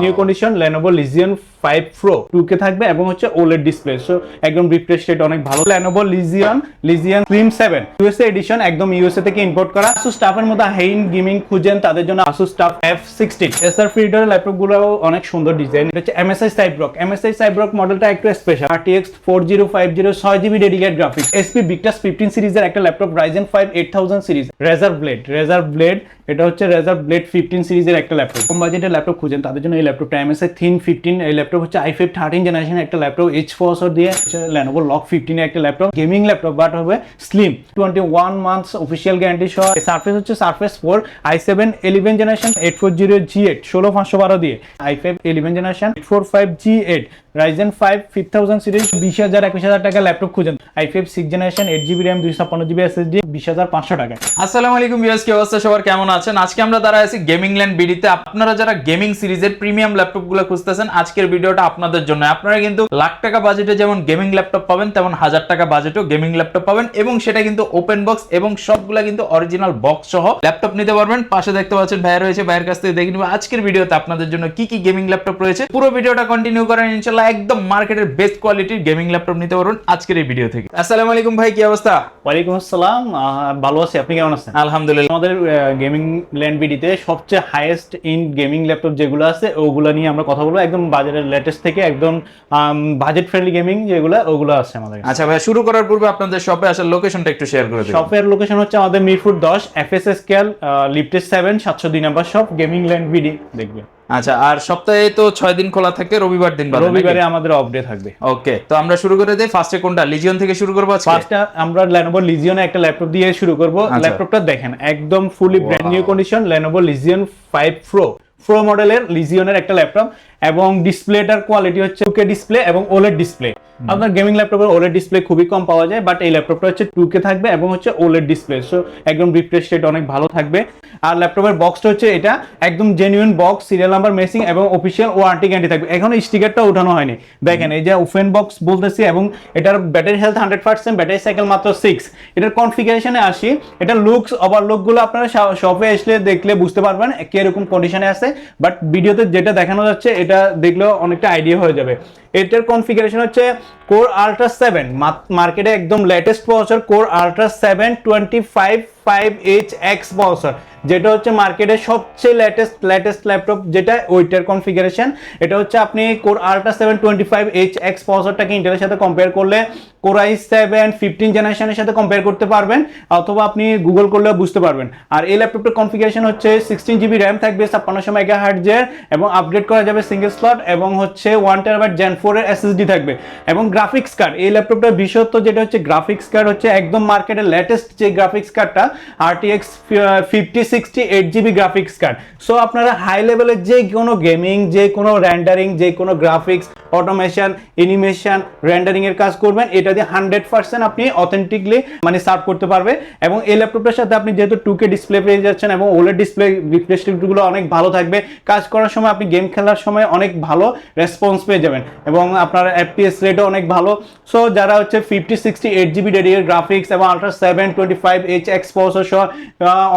New condition Lenovo Legion 5 Pro 2K থাকবে এবং হচ্ছে OLED ডিসপ্লে সো একদম রিফ্রেশ রেট অনেক ভালো। Lenovo Legion Legion Slim 7 USA edition একদম ইউএসএ থেকে ইম্পোর্ট করা। Asus স্টাফের মধ্যে হাইন গেমিং খুঁজেন, তাদের জন্য Asus Staff F16 SR filter ল্যাপটপগুলো অনেক সুন্দর ডিজাইন এটা হচ্ছে MSI Cyberrock MSI Cyberrock মডেলটা একটু special RTX 4050 6GB dedicated graphics SP Victus 15 সিরিজের একটা ল্যাপটপ Ryzen 5 8000 সিরিজ Razer Blade Razer Blade, এটা হচ্ছে Razer Blade 15 সিরিজের একটা ল্যাপটপ কম বাজেটের ল্যাপটপ খুঁজেন, তাদের জন্য এই ল্যাপটপটা MSI Thin 15 এই ল্যাপটপ হচ্ছে i5 13 জেনারেশন একটা ল্যাপটপ এইচ প্রসেসর দিয়ে Log 15 এর একটা ল্যাপটপ গেমিং ল্যাপটপ বাট হবে স্লিম 21 মান্থস অফিসিয়াল গ্যারান্টি সহ। সারফেস হচ্ছে সারফেস 4 i7 11 জেনারেশন 840 G8 16512 দিয়ে। i5 11 generation 845 G8 Ryzen 5 5000 series 20000 21000 টাকা ল্যাপটপ খুঁজেন i5 6 generation 8GB RAM 256GB SSD 20500 টাকা। আসসালামু আলাইকুম ভিউয়ার্স কি অবস্থা? সবার কেমন আছেন? আজকে আমরা দাঁড়ায় আছি গেমিং ল্যান্ড বিডিতে আপনারা যারা গেমিং সিরিজের প্রিমিয়াম ল্যাপটপগুলো খুঁজতেছেন, আজকের ভিডিওটা আপনাদের জন্য। আপনারা কিন্তু লাখ টাকা বাজেটে যেমন গেমিং ল্যাপটপ পাবেন তেমন হাজার টাকা বাজেটেও গেমিং ল্যাপটপ পাবেন এবং সেটা কিন্তু ওপেন বক্স এবং সবগুলা কিন্তু অরিজিনাল বক্স সহ ল্যাপটপ নিতে পারবেন। পাশে দেখতে পাচ্ছেন ভাইয়া রয়েছে। ভাইয়ের কাছ থেকে দেখে নিব আজকের ভিডিওতে আপনাদের জন্য কি কি গেমিং ল্যাপটপ রয়েছে। পুরো ভিডিওটা কন্টিনিউ করেন ইনশাল্লাহ একদম মার্কেটের বেস্ট কোয়ালিটির গেমিং ল্যাপটপ নিতে পারবেন আজকের এই ভিডিও থেকে। আসসালামু আলাইকুম ভাই কি অবস্থা? ওয়ালাইকুম আসসালাম। ভালো আছি। আপনি কেমন আছেন? আলহামদুলিল্লাহ। আমাদের গেমিং ল্যান্ড বিডিতে সবচেয়ে হাইয়েস্ট ইন গেমিং ল্যাপটপ যেগুলো আছে ওগুলো নিয়ে আমরা কথা বলব। একদম বাজারের লেটেস্ট থেকে একদম বাজেট ফ্রেন্ডলি গেমিং যেগুলো ওগুলো আছে আমাদের আচ্ছা ভাই শুরু করার পূর্বে আপনাদের শপে আসার লোকেশনটা একটু শেয়ার করে দিন শপের লোকেশন হচ্ছে আমাদের মিরপুর দশ এফ এস এস কেয়াল লিফটেড সেভেন সাতশো দুই number shop Gaming Land BD দেখবে। আচ্ছা আর সপ্তাহে তো ছয় দিন খোলা থাকে রবিবার দিন রবিবারে আমাদের অফডে থাকবে। ওকে তো আমরা শুরু করে দিই। ফার্স্টে কোনটা? লিজিয়ন থেকে শুরু করব ফার্স্টে আমরা Lenovo Legion একটা ল্যাপটপ দিয়ে শুরু করব। আচ্ছা। ল্যাপটপটা দেখেন একদম fully brand new condition Lenovo Legion 5 Pro Pro মডেলের লিজিয়নের একটা ল্যাপটপ এবং ডিসপ্লেটার কোয়ালিটি হচ্ছে 2K ডিসপ্লে এবং OLED ডিসপ্লে আপনার গেমিং ল্যাপটপের OLED ডিসপ্লে খুবই কম পাওয়া যায় বাট এই ল্যাপটপটা হচ্ছে 2K থাকবে এবং হচ্ছে OLED ডিসপ্লে সো একদম রিফ্রেশ রেট অনেক ভালো থাকবে। আর ল্যাপটপের বক্সটা হচ্ছে এটা একদম genuine box serial number messing এবং অফিসিয়াল ওয়ারেন্টি গ্যারান্টি থাকবে। এখন স্টিকারটা ওঠানো হয়নি। দেখেন এই যে ওপেন বক্স বলতেছি এবং এটার battery health hundred percent battery cycle মাত্র সিক্স এটার কনফিগারেশনে আসি এটা লুকস ওভারলুকগুলো আপনারা শপে আসলে দেখলে বুঝতে পারবেন কীরকম কন্ডিশনে আছে। বাট ভিডিওতে যেটা দেখানো যাচ্ছে এটা দেখলেও অনেকটা আইডিয়া হয়ে যাবে। এটার কনফিগারেশন হচ্ছে কোর আল্ট্রা সেভেন মার্কেটে একদম latest processor Core Ultra seven twenty five five H X processor যেটা হচ্ছে মার্কেটের সবচেয়ে লেটেস্ট লেটেস্ট ল্যাপটপ যেটা ওইটার কনফিগারেশন এটা হচ্ছে আপনি Core Ultra seven twenty five H X প্রসেসরটাকে ইন্টেলের সাথে কম্পেয়ার করলে কোর আই সেভেন ফিফটিন জেনারেশনের সাথে কম্পেয়ার করতে পারবেন, অথবা আপনি গুগল করলেও বুঝতে পারবেন। আর এই ল্যাপটপটার কনফিগারেশন হচ্ছে সিক্সটিন জিবি র্যাম থাকবে, ছাপ্পান্নশো মেগা হার্টজের এবং আপডেট করা যাবে সিঙ্গেল স্লট এবং হচ্ছে ওয়ান টেরাবাইট জেন ফোরের এসএসডি থাকবে। এবং গ্রাফিক্স কার্ড এই ল্যাপটপটার বিশেষত্ব যেটা হচ্ছে গ্রাফিক্স কার্ড হচ্ছে একদম মার্কেটের লেটেস্ট যে গ্রাফিক্স কার্ডটা RTX fifty sixty eight GB graphics card so আপনারা হাই লেভেলের যে কোনো গেমিং যে কোনো র্যান্ডারিং যে কোনো গ্রাফিক্স অটোমেশন অ্যানিমেশন রেন্ডারিং এর কাজ করবেন, এটা দিয়ে হান্ড্রেড পার্সেন্ট আপনি অথেন্টিকলি মানে সার্ভ করতে পারবে। এবং এই ল্যাপটপটার সাথে আপনি যেহেতু টু কে ডিসপ্লে পেয়ে যাচ্ছেন এবং ওলেড ডিসপ্লে রিফ্রেশগুলো অনেক ভালো থাকবে, কাজ করার সময় আপনি গেম খেলার সময় অনেক ভালো রেসপন্স পেয়ে যাবেন। এবং আপনার এফপিএস রেটও অনেক ভালো। সো যারা হচ্ছে fifty sixty eight GB dedicate graphics এবং Ultra seven twenty five H X সহ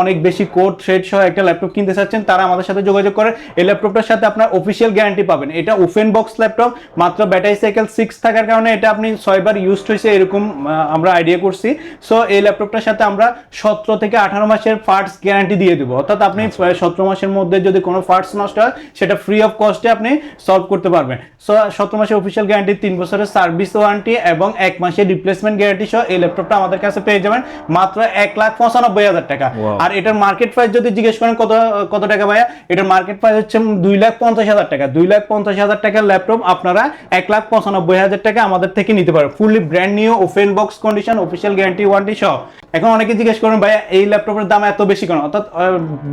অনেক বেশি কোড থ্রেড সহ একটা ল্যাপটপ কিনতে চাচ্ছেন তারা আমাদের সাথে যোগাযোগ করে। এই ল্যাপটপটার সাথে আপনার অফিসিয়াল গ্যারান্টি পাবেন। এটা ওপেন বক্স ল্যাপটপ মাত্র ব্যাটারি সাইকেল সিক্স থাকার কারণে এটা আপনি ছয়বার ইউজড হয়েছে এরকম আমরা আইডিয়া করছি। সো এই ল্যাপটপটার সাথে আমরা সতেরো থেকে আঠারো মাসের পার্টস গ্যারান্টি দিয়ে দেবো। অর্থাৎ আপনি সতেরো মাসের মধ্যে যদি কোনো পার্টস নষ্ট হয় সেটা ফ্রি অফ কস্টে আপনি সলভ করতে পারবেন। সো সতেরো মাসের অফিসিয়াল গ্যারান্টি তিন বছরের সার্ভিস ওয়ারেন্টি এবং এক মাসের রিপ্লেসমেন্ট গ্যারান্টি সহ এই ল্যাপটপটা আমাদের কাছে পেয়ে যাবেন মাত্র এক লাখ পঁচানব্বই হাজার টাকা। আর এটার মার্কেট প্রাইস যদি জিজ্ঞেস করেন কত কত টাকা ভাইয়া এটার মার্কেট প্রাইস হচ্ছে দুই লাখ পঞ্চাশ হাজার টাকা। দুই লাখ পঞ্চাশ হাজার টাকার ল্যাপটপ আপনারা এক লাখ পঁচানব্বই হাজার টাকা আমাদের থেকে নিতে পারেন fully brand new open box condition official guarantee warranty সহ। এখন অনেকে জিজ্ঞেস করেন ভাইয়া এই ল্যাপটপের দাম এত বেশি কেন? অর্থাৎ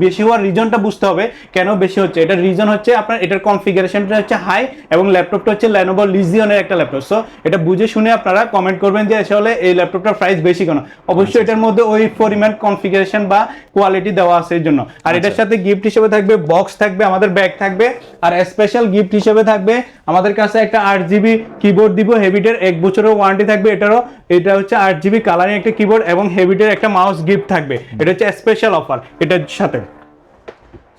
বেশি হওয়ার রিজনটা বুঝতে হবে কেন বেশি হচ্ছে? এটার রিজন হচ্ছে আপনার এটার কনফিগারেশনটা হচ্ছে হাই এবং ল্যাপটপটা হচ্ছে Lenovo Legionএর একটা ল্যাপটপ সো এটা বুঝে শুনে আপনারা কমেন্ট করবেন যে আসলে এই ল্যাপটপটার প্রাইস বেশি কেন? অবশ্যই এটার মধ্যে ওই পরিমাণ কনফিগারেশন বা কোয়ালিটি দেওয়া আছে এর জন্য। আর এটার সাথে গিফট হিসেবে থাকবে বক্স থাকবে আমাদের ব্যাগ থাকবে আর স্পেশাল গিফট হিসেবে থাকবে আমাদের কাছে একটা আট জিবি কিবোর্ড দিব হেভিটের এক বছরের ওয়ারেন্টি থাকবে এটারও। এটা হচ্ছে আট জিবি কালারিং একটা কিবোর্ড এবং হেভিটের একটা মাউস গিফট থাকবে। এটা হচ্ছে স্পেশাল অফার এটার সাথে।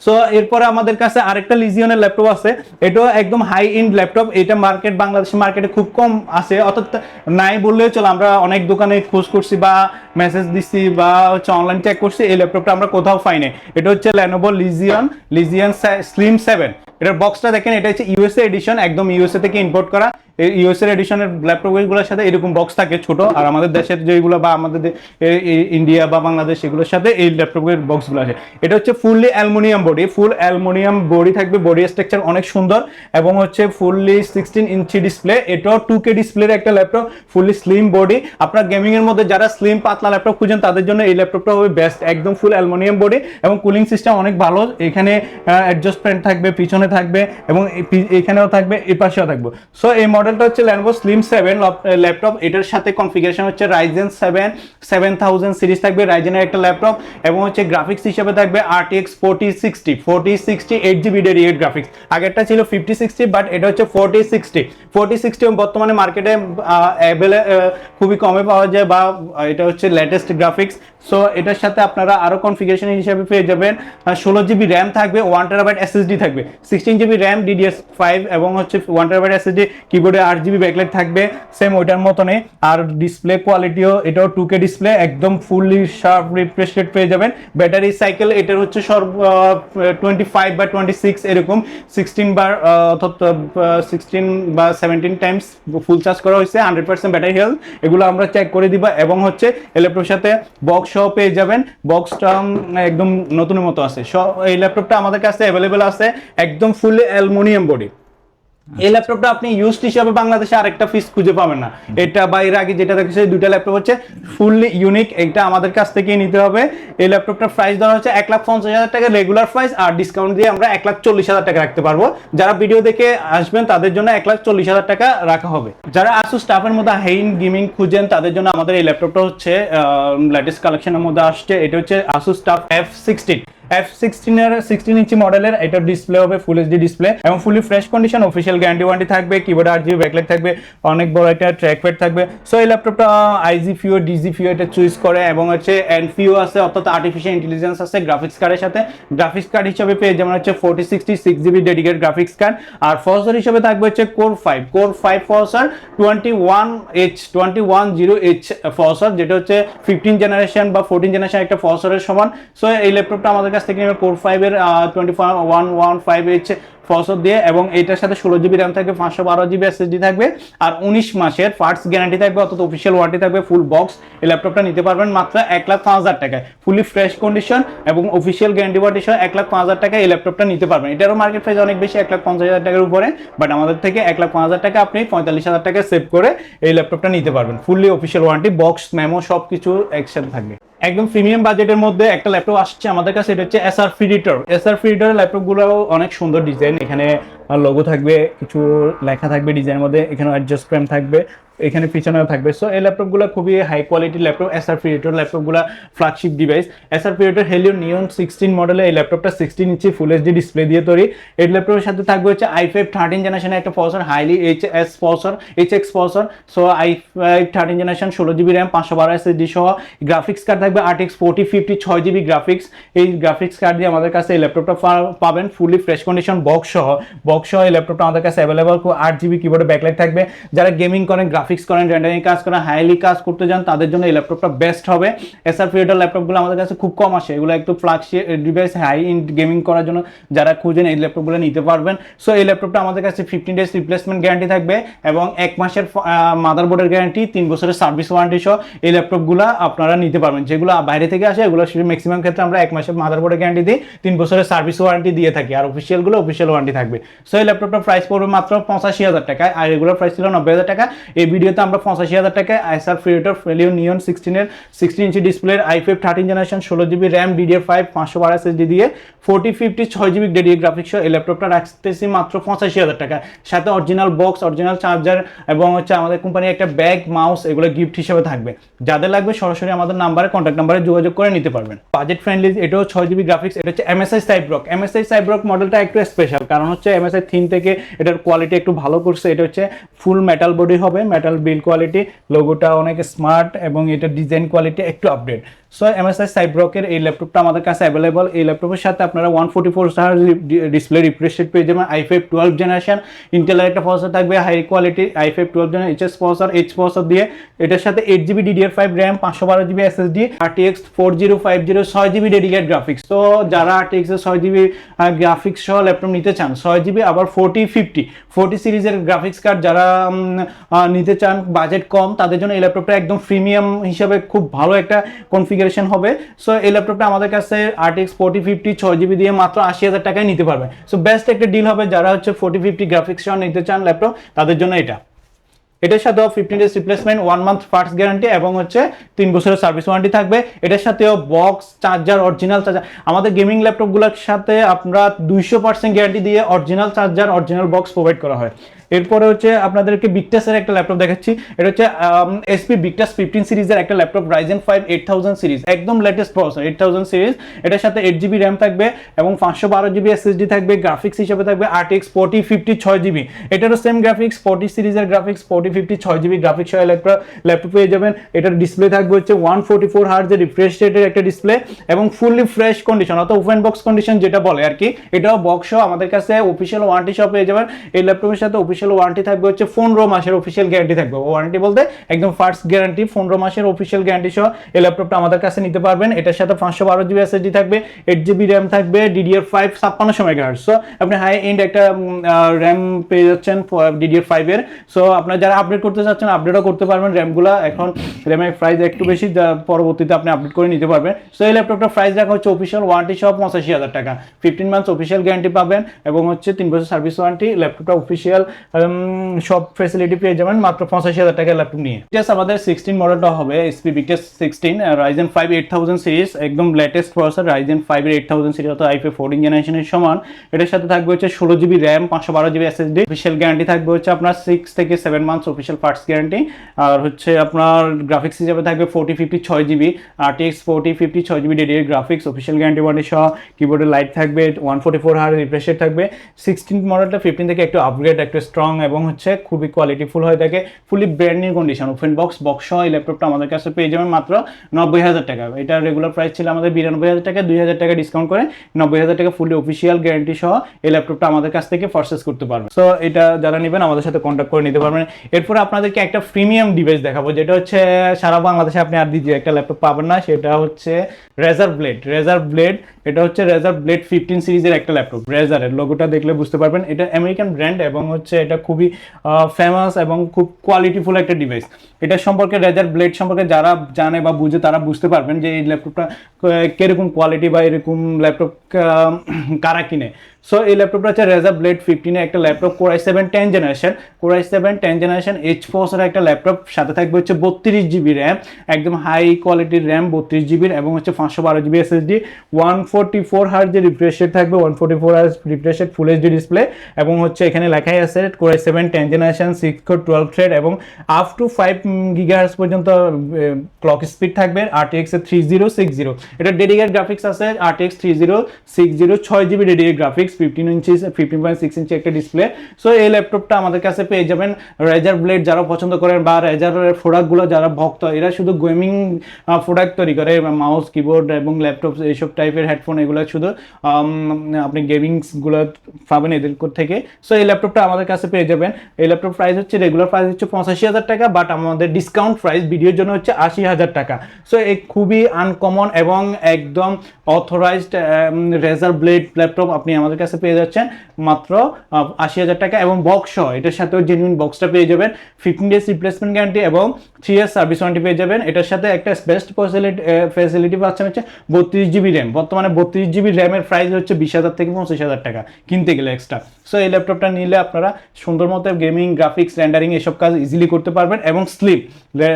সো এরপরে আমাদের কাছে আরেকটা লিজিয়নের ল্যাপটপ আছে। এটাও একদম হাই এন্ড ল্যাপটপ এটা মার্কেট বাংলাদেশের মার্কেটে খুব কম আছে। অর্থাৎ নাই বললেও চলো। আমরা অনেক দোকানে খোঁজ করছি বা মেসেজ দিচ্ছি বা হচ্ছে অনলাইন চেক করছি। এই ল্যাপটপটা আমরা কোথাও পাই নাই। এটা হচ্ছে Lenovo Legion Legion slim seven এটার বক্সটা দেখেন। এটা হচ্ছে ইউএসএ এডিশন একদম ইউএসএ থেকে ইম্পোর্ট করা। এই ইউএসএ এডিশনের ল্যাপটপগুলোর সাথে এরকম বক্স থাকে ছোট, আর আমাদের দেশের যেগুলো বা আমাদের এ- এ- ইন্ডিয়া বা বাংলাদেশ এগুলোর সাথে এই ল্যাপটপের বক্সগুলো আছে। এটা হচ্ছে fully aluminium body full aluminium body থাকবে বডি স্ট্রাকচার অনেক সুন্দর, এবং হচ্ছে ফুললি সিক্সটিন ইঞ্চি ডিসপ্লে এটাও টু কে ডিসপ্লের একটা ল্যাপটপ ফুললি স্লিম বডি আপনার গেমিং এর মধ্যে যারা স্লিম পাতলা ল্যাপটপ খুঁজেন, তাদের জন্য এই ল্যাপটপটা হবে বেস্ট একদম ফুল অ্যালুমিনিয়াম বডি এবং কুলিং সিস্টেম অনেক ভালো। এখানে অ্যাডজাস্টমেন্ট থাকবে, পিছনে থাকবে, এবং এখানেও থাকবে এই পাশেও থাকবে। সো এই মডেলটা হচ্ছে ল্যানোভো স্লিম সেভেন ল্যাপটপ এটার সাথে কনফিগারেশন হচ্ছে Ryzen seven seven thousand series থাকবে রাইজেনের একটা ল্যাপটপ এবং হচ্ছে গ্রাফিক্স হিসেবে থাকবে RTX forty sixty forty sixty eight GB dedicate graphics আগেরটা ছিল ফিফটি সিক্সটি বাট এটা হচ্ছে ফোর্টি সিক্সটি ফোর্টি সিক্সটি বর্তমানে মার্কেটে খুবই কমে পাওয়া যায় বা এটা হচ্ছে লেটেস্ট গ্রাফিক্স সো এটার সাথে আপনারা আরও কনফিগারেশন হিসেবে পেয়ে যাবেন ষোলো জিবি র্যাম থাকবে ওয়ান টেরাবাইট এসএসডি থাকবে sixteen GB RAM DDR five এবং হচ্ছে ওয়ান টেরাবাইট এসএসডি কিবোর্ডে আট জিবি ব্যাকলাইট থাকবে সেম ওইটার মতনই। আর ডিসপ্লে কোয়ালিটিও এটাও টু কে ডিসপ্লে একদম ফুললি শার্প রিফ্রেশ রেট পেয়ে যাবেন। ব্যাটারি সাইকেল এটার হচ্ছে সর্ব টোয়েন্টি ফাইভ বা টোয়েন্টি সিক্স এরকম সিক্সটিন বার অর্থাৎ সিক্সটিন বা সেভেন্টিন টাইমস ফুল চার্জ করা হয়েছে হান্ড্রেড পার্সেন্ট ব্যাটারি হেলথ এগুলো আমরা চেক করে দিবা এবং হচ্ছে ল্যাপটপের সাথে বক্স সহ পেয়ে যাবেন। বক্সটা একদম নতুনের মতো আছে। এই ল্যাপটপটা আমাদের কাছে অ্যাভেলেবেল আছে, একদম ফুল অ্যালমোনিয়াম বডি এই ল্যাপটপটা আপনি ইউজড হিসাবে বাংলাদেশে আরেকটা পিস খুঁজে পাবেন না। এটা বা এর আগে যেটা দেখেছে দুইটা ল্যাপটপ হচ্ছে ফুললি ইউনিক এটা আমাদের কাছ থেকে নিতে হবে। এই ল্যাপটপটার প্রাইস দেওয়া হচ্ছে এক লাখ পঞ্চাশ হাজার টাকা রেগুলার প্রাইস আর ডিসকাউন্ট দিয়ে আমরা এক লাখ চল্লিশ হাজার টাকা রাখতে পারব। যারা ভিডিও দেখে আসবেন, তাদের জন্য এক লাখ চল্লিশ হাজার টাকা রাখা হবে। যারা আসুস স্টাফের মধ্যে হেইন গেমিং খুঁজেন, তাদের জন্য আমাদের এই ল্যাপটপটা হচ্ছে লেটেস্ট কালেকশনের মধ্যে আসছে। এটা হচ্ছে Asus staff F sixteen F সিক্সটিনের সিক্সটিন ইঞ্চি মডেলের এটা ডিসপ্লে হবে ফুল এইচডি ডিসপ্লে এবং fully fresh condition official guarantee warranty থাকবে কিবোর্ড আর জিবি ব্যাকলাইট থাকবে, অনেক বড় একটা ট্র্যাক প্যাড থাকবে। সো এই ল্যাপটপটা আইজি ফিও ডিজি ফিও এটা চুজ করে এবং হচ্ছে এনফিও আছে, অর্থাৎ আর্টিফিশিয়াল ইন্টেলিজেন্স আছে গ্রাফিক্স কার্ডের সাথে। গ্রাফিক্স কার্ড হিসেবে পেয়ে যেমন হচ্ছে forty sixty six GB dedicate graphics card আর ফসর হিসেবে থাকবে হচ্ছে Core five Core five processor twenty one H twenty one zero H processor যেটা হচ্ছে ফিফটিন জেনারেশন বা ফোরটিন জেনারেশন একটা ফসরের সমান। সো এই ল্যাপটপটা আমাদের কাছ থেকে নেবেন কোর ফাইভের twenty one one five H processor দিয়ে এবং এটার সাথে ষোলো জিবি র্যাম থাকবে, পাঁচশো বারো জিবি এসএসডি থাকবে আর উনিশ মাসের ফার্স্ট গ্যারান্টি থাকবে, অর্থাৎ অফিসিয়াল ওয়ারেন্টি থাকবে ফুল বক্স এই ল্যাপটপটা নিতে পারবেন মাত্র এক লাখ পাঁচ হাজার টাকায়। ফুলি ফ্রেশ কন্ডিশন এবং অফিসিয়াল গ্যারান্টি ওয়ারেন্টি সহ এক লাখ পাঁচ হাজার টাকায় এই ল্যাপটপটা নিতে পারবেন। এটারও মার্কেট প্রাইস অনেক বেশি, এক লাখ পঞ্চাশ হাজার টাকার উপরে বাট আমাদের থেকে এক লাখ পাঁচ হাজার টাকা আপনি পঁয়তাল্লিশ হাজার টাকা সেভ করে এই ল্যাপটপটা নিতে পারবেন। Fully official warranty box memo সব কিছু একসাথে থাকবে। একদম প্রিমিয়াম বাজেটের মধ্যে একটা ল্যাপটপ আসছে আমাদের কাছে, এটা হচ্ছে এসআর ফিডিটর এসআর ফিডিটর ল্যাপটপগুলো অনেক সুন্দর ডিজাইন এখানে লোগো থাকবে কিছু লেখা থাকবে ডিজাইনের মধ্যে এখানে অ্যাডজাস্ট ফ্রেম থাকবে। এখানে পিছনেও থাকবে। সো এই ল্যাপটপগুলো খুবই high quality laptop Acer Predator ল্যাপটপগুলো flagship device Acer Predator Helios Neo sixteen মডেলে এই ল্যাপটপটা sixteen inch full HD display দিয়ে তৈরি। এই ল্যাপটপের সাথে থাকবে হচ্ছে আই ফাইভ থার্টিন জেনারেশনের একটা processor highly H S processor H X processor so I five thirteen generation ষোলো জিবি র্যাম পাঁচশো বারো এস এসএসডি সহ গ্রাফিক্স কার্ড থাকবে আট এক্স ফোর্টি ফিফটি ছয় জিবি গ্রাফিক্স এই গ্রাফিক্স কার্ড দিয়ে আমাদের কাছে এই ল্যাপটপটা পাবেন ফুলি ফ্রেশ কন্ডিশন বক্স সহ। বক্স সহ এই ল্যাপটপটা আমাদের কাছে অ্যাভেলেবল আট জিবি কিবোর্ডে ব্যাকলাইট থাকবে। যারা গেমিং করেন করেন রেন্ডারিং কাজ করেন হাইলি কাজ করতে যান, তাদের জন্য এই ল্যাপটপটা বেস্ট হবে। এসআর ফিউটার ল্যাপটপগুলো আমাদের কাছে খুব কম আসে, এগুলো একটু flagship device high end gaming করার জন্য যারা খুঁজেন এই ল্যাপটপগুলো নিতে পারবেন। সো এই ল্যাপটপটা আমাদের কাছে ফিফটিন ডেজ রিপ্লেসমেন্ট গ্যারান্টি থাকবে এবং এক মাসের মাদারবোর্ডের গ্যারান্টি তিন বছরের সার্ভিস ওয়ারেন্টি সহ এই ল্যাপটপগুলো আপনারা নিতে পারবেন। যেগুলো বাইরে থেকে আসে, এগুলো ম্যাক্সিমাম ক্ষেত্রে আমরা এক মাসের মাদারবোর্ডের গ্যারান্টি দিই, তিন বছরের সার্ভিস ওয়ারেন্টি দিয়ে থাকি, আর অফিসিয়ালগুলো অফিসিয়াল ওয়ারেন্টি থাকবে। সো এই ল্যাপটপটার প্রাইস পড়বে মাত্র পঁচাশি হাজার টাকা আর রেগুলার প্রাইস ছিল নব্বই হাজার টাকা। এই ভিডিওতে আমরা পঁচাশি হাজার টাকায় আইসার ফ্রিটের ফেলিও নিয়ন সিক্সটিনের সিক্সটিন ইঞ্চি ডিসপ্লের আই ফাইভ থার্টিন জেনারেশন ষোলো জিবি র্যাম ডিডিএফ ফাইভ পাঁচশো বারো এসএসডি দিয়ে ফোর্টি ফিফটি ছয় জিবি ডেডিএ গ্রাফিক্স এই ল্যাপটপটা রাখতেছি মাত্র পঁচাশি হাজার টাকা সাথে অরিজিনাল বক্স অরিজিনাল চার্জার এবং হচ্ছে আমাদের কোম্পানির একটা ব্যাগ মাউস এগুলো গিফট হিসেবে থাকবে। যাদের লাগবে সরাসরি আমাদের নাম্বারে কন্ট্যাক্ট নাম্বারে যোগাযোগ করে নিতে পারবেন। বাজেট ফ্রেন্ডলি এটাও ছয় জিবি গ্রাফিক্স এটা হচ্ছে এমএসআই সাইব্রক এমএসআই সাইব্রক মডেলটা একটু স্পেশাল কারণ হচ্ছে এমএসআই থিম থেকে এটার কোয়ালিটি একটু ভালো করছে, এটা হচ্ছে ফুল মেটাল বডি হবে মেটাল মেটাল বিল কোয়ালিটি লোগোটা অনেক স্মার্ট এবং এটা ডিজাইন কোয়ালিটি একটু আপডেট সো এমএসআই সাইব্রকের এই ল্যাপটপটা আমাদের কাছে অ্যাভেলেবল এই ল্যাপটপের সাথে আপনারা one forty four star display refresh পেয়ে যাবেন। আই ফাইভ টুয়েলভ জেনারেশন ইন্টেলের একটা প্রসেসর থাকবে high quality I five twelve generation HS processor H processor দিয়ে। এটার সাথে eight GB DDR five RAM পাঁচশো বারো GB SSD RTX four zero five zero ছয় জিবি ডেডিকেট গ্রাফিক্স তো যারা আরটিএক্স এর ছয় জিবি গ্রাফিক্স সহ ল্যাপটপ নিতে চান, ছয় জিবি আবার ফোরটি ফিফটি ফোরটি সিরিজের গ্রাফিক্স কার্ড যারা নিতে চান বাজেট কম, তাদের জন্য এই ল্যাপটপটা একদম প্রিমিয়াম হিসাবে খুব ভালো একটা কনফিগারেশন হবে। সো এই ল্যাপটপটা আমাদের কাছে আরটিএক্স ফোর্টি ফিফটি ছয় জিবি দিয়ে মাত্র আশি হাজার টাকায় নিতে পারবে সো বেস্ট একটা ডিল হবে যারা হচ্ছে ফোর্টি ফিফটি গ্রাফিক্স নিতে চান ল্যাপটপ তাদের জন্য এটা। এটার সাথেও fifteen days replacement one month first guarantee এবং হচ্ছে তিন বছরের সার্ভিস ওয়ারেন্টি থাকবে। এটার সাথেও বক্স চার্জার অরিজিনাল চার্জার আমাদের গেমিং ল্যাপটপগুলোর সাথে আমরা দুইশো পার্সেন্ট গ্যারান্টি দিয়ে original charger original box provide করা হয়। এরপরে হচ্ছে আপনাদেরকে বিকটাসের একটা ল্যাপটপ দেখাচ্ছি। এটা হচ্ছে এসপি বিকটাস ফিফটিন সিরিজের একটা laptop Ryzen five eight thousand series. একদম latest processor eight thousand series. এটার সাথে এইট জিবি র্যাম থাকবে এবং পাঁচশো বারো জিবি এসএসডি থাকবে গ্রাফিক্স হিসেবে থাকবে আরটিএক্স ফোর্টি ফিফটি ছয় জিবি এটারও সেম গ্রাফিক্স ফোর্টি সিরিজের গ্রাফিক্স ফোর্টি ফিফটি ছয় জিবি গ্রাফিক্স হয় ল্যাপটপ ল্যাপটপ পেয়ে যাবেন। এটার ডিসপ্লে থাকবে হচ্ছে one forty four hertz refresh রেটের একটা ডিসপ্লে এবং ফুললি ফ্রেশ কন্ডিশন অর্থাৎ ওপেন বক্স কন্ডিশন যেটা বলে আর কি। এটাও বক্স সহ আমাদের কাছে অফিসিয়াল ওয়ারেন্টি সহ পেয়ে যাবেন। এই ল্যাপটপের সাথে অফিসিয়াল ওয়ারেন্টি থাকবে হচ্ছে পনেরো মাসের অফিসিয়াল গ্যারান্টি থাকবে। ওয়ারেন্টি বলতে একদম ফার্স্ট গ্যারান্টি পনেরো মাসের অফিসিয়াল গ্যারান্টি সহ এই ল্যাপটপটা আমাদের কাছে নিতে পারবেন। এটার সাথে পাঁচশো বারো জিবি এসএসডি থাকবে এইট জিবি র্যাম থাকবে ডিডিআর ফাইভ ছাপ্পান্ন সময় গার্ড সো আপনি হাই এন্ড একটা র্যাম পেয়ে যাচ্ছেন ডিডিআর ফাইভের সো আপনার যারা আপডেট করতে চাচ্ছেন আপডেটও করতে পারবেন। র্যামগুলো এখন র্যামের প্রাইস একটু বেশি পরবর্তীতে আপনি আপডেট করে নিতে পারবেন। সো এই ল্যাপটপটা প্রাইস রাখা হচ্ছে অফিসিয়াল ওয়ারেন্টি সহ পঁচাশি হাজার টাকা। ফিফটিন মান্থস অফিসিয়াল গ্যারান্টি পাবেন এবং হচ্ছে তিন বছর সার্ভিস ওয়ারেন্টি ল্যাপটপটা অফিসিয়াল সব ফেসিলিটি পেয়ে যাবেন মাত্র পঁচাশি হাজার টাকা ল্যাপটপ নিয়ে। জাস্ট আমাদের সিক্সটিন মডেলটা হবে HP Victus sixteen Ryzen five eight thousand series একদম latest processor Ryzen five eight thousand series অর্থাৎ আইফে ফোরটিন জেনারেশনের সমান। এটার সাথে থাকবে হচ্ছে ষোলো জিবি র্যাম পাঁচশো বারো জিবি এসএসডি অফিসিয়াল গ্যারান্টি থাকবে হচ্ছে আপনার সিক্স থেকে seven months official parts guarantee আর হচ্ছে আপনার গ্রাফিক্স হিসাবে থাকবে ফোর্টি ফিফটি ছয় জিবি আরটিএক্স ফোর্টি ফিফটি ছয় জিবি ডেডিয়ে গ্রাফিক্স অফিসিয়াল গ্যারান্টি ওয়ারেন্টি সহ কিবোর্ডের লাইট থাকবে ওয়ান ফোর্টি ফোর হার রিফ্রেশের থাকবে। সিক্সটিন মডেলটা ফিফটিন থেকে একটু আপগ্রেড একটু স্ট্রং এবং হচ্ছে খুবই কোয়ালিটিফুল হয়ে থাকে fully brand new condition open box box সহ এই ল্যাপটপটা আমাদের কাছে পেয়ে যাবেন মাত্র নব্বই হাজার টাকা। এটা রেগুলার প্রাইস ছিল আমাদের বিরানব্বই হাজার টাকা, দুই হাজার টাকা ডিসকাউন্ট করে নব্বই হাজার টাকা ফুলি অফিসিয়াল গ্যারান্টি সহ এই ল্যাপটপটা আমাদের কাছ থেকে পারচেস করতে পারবেন। সো এটা যারা নেবেন আমাদের সাথে কন্ট্যাক্ট করে নিতে পারবেন। এরপরে আপনাদেরকে একটা প্রিমিয়াম ডিভাইস দেখাবো, যেটা হচ্ছে সারা বাংলাদেশে আপনি আর দ্বিতীয় একটা ল্যাপটপ পাবেন না, সেটা হচ্ছে রেজার ব্লেড রেজার ব্লেড এটা হচ্ছে রেজার ব্লেড ফিফটিন সিরিজের একটা ল্যাপটপ রেজারের লোগোটা দেখলে বুঝতে পারবেন। এটা আমেরিকান ব্র্যান্ড এবং হচ্ছে এটা খুবই ফেমাস এবং খুব কোয়ালিটিফুল একটা ডিভাইস এটা সম্পর্কে রেজার ব্লেড সম্পর্কে যারা জানে বা বুঝে তারা বুঝতে পারবেন যে এই ল্যাপটপটা কীরকম কোয়ালিটি বা এরকম ল্যাপটপ কারা কিনে। সো এই ল্যাপটপটা হচ্ছে রেজার ব্লেড ফিফটিনে একটা laptop Core i seven ten generation Core i seven ten generation H ফোর্সের একটা ল্যাপটপ সাথে থাকবে হচ্ছে বত্রিশ জিবি র্যাম একদম হাই কোয়ালিটির র্যাম বত্রিশ জিবির এবং হচ্ছে পাঁচশো বারো GB SSD one forty four হার যে রিফ্রেশ রেট থাকবে ওয়ান ফোর্টি ফোর হার refresh rate full HD display এবং হচ্ছে এখানে লেখাই আছে Core i seven ten generation six core twelve thread এবং আপ টু ফাইভ গিগাহার্স পর্যন্ত ক্লক স্পিড থাকবে RTX three zero six zero এটা ডেডিকেট গ্রাফিক্স আছে RTX three zero six zero ছয় GB dedicate graphics fifteen inch fifteen point six inch একটা display so এই ল্যাপটপটা আমাদের কাছে পেয়ে যাবেন রেজার ব্লেড যারা পছন্দ করেন বা রেজারের প্রোডাক্টগুলো যারা ভক্ত, এরা শুধু গেমিং প্রোডাক্ট তৈরি করে মাউস কিবোর্ড এবং ল্যাপটপ এইসব টাইপের হেডফোন এগুলো শুধু আপনি গেমিংসগুলো পাবেন এদের থেকে। সো এই ল্যাপটপটা আমাদের কাছে পেয়ে যাবেন। এই ল্যাপটপ প্রাইস হচ্ছে রেগুলার প্রাইস হচ্ছে পঁচাশি হাজার টাকা বাট আমাদের ডিসকাউন্ট প্রাইস ভিডিওর জন্য হচ্ছে আশি হাজার টাকা। সো এই খুবই আনকমন এবং একদম অথরাইজড রেজার ব্লেড ল্যাপটপ আপনি আমাদের কাছে পেয়ে যাচ্ছেন মাত্র আশি হাজার টাকা এবং বক্স এটার সাথেও জেনুইন বক্সটা পেয়ে যাবেন। ফিফটিন ডেজ রিপ্লেসমেন্ট গ্যারান্টি এবং থ্রি ইয়ার সার্ভিস ওয়ারেন্টি পেয়ে যাবেন। এটার সাথে একটা বেস্ট ফেসিলিটি ফেসিলিটি পাচ্ছেন হচ্ছে বত্রিশ জিবি র্যাম বর্তমানে বত্রিশ জিবি র্যামের প্রাইস হচ্ছে বিশ হাজার থেকে পঁচিশ হাজার টাকা কিনতে গেলে এক্সট্রা সো এই ল্যাপটপটা নিলে আপনারা সুন্দর মতো গেমিং গ্রাফিক্স রেন্ডারিং এসব কাজ ইজিলি করতে পারবেন এবং স্লিম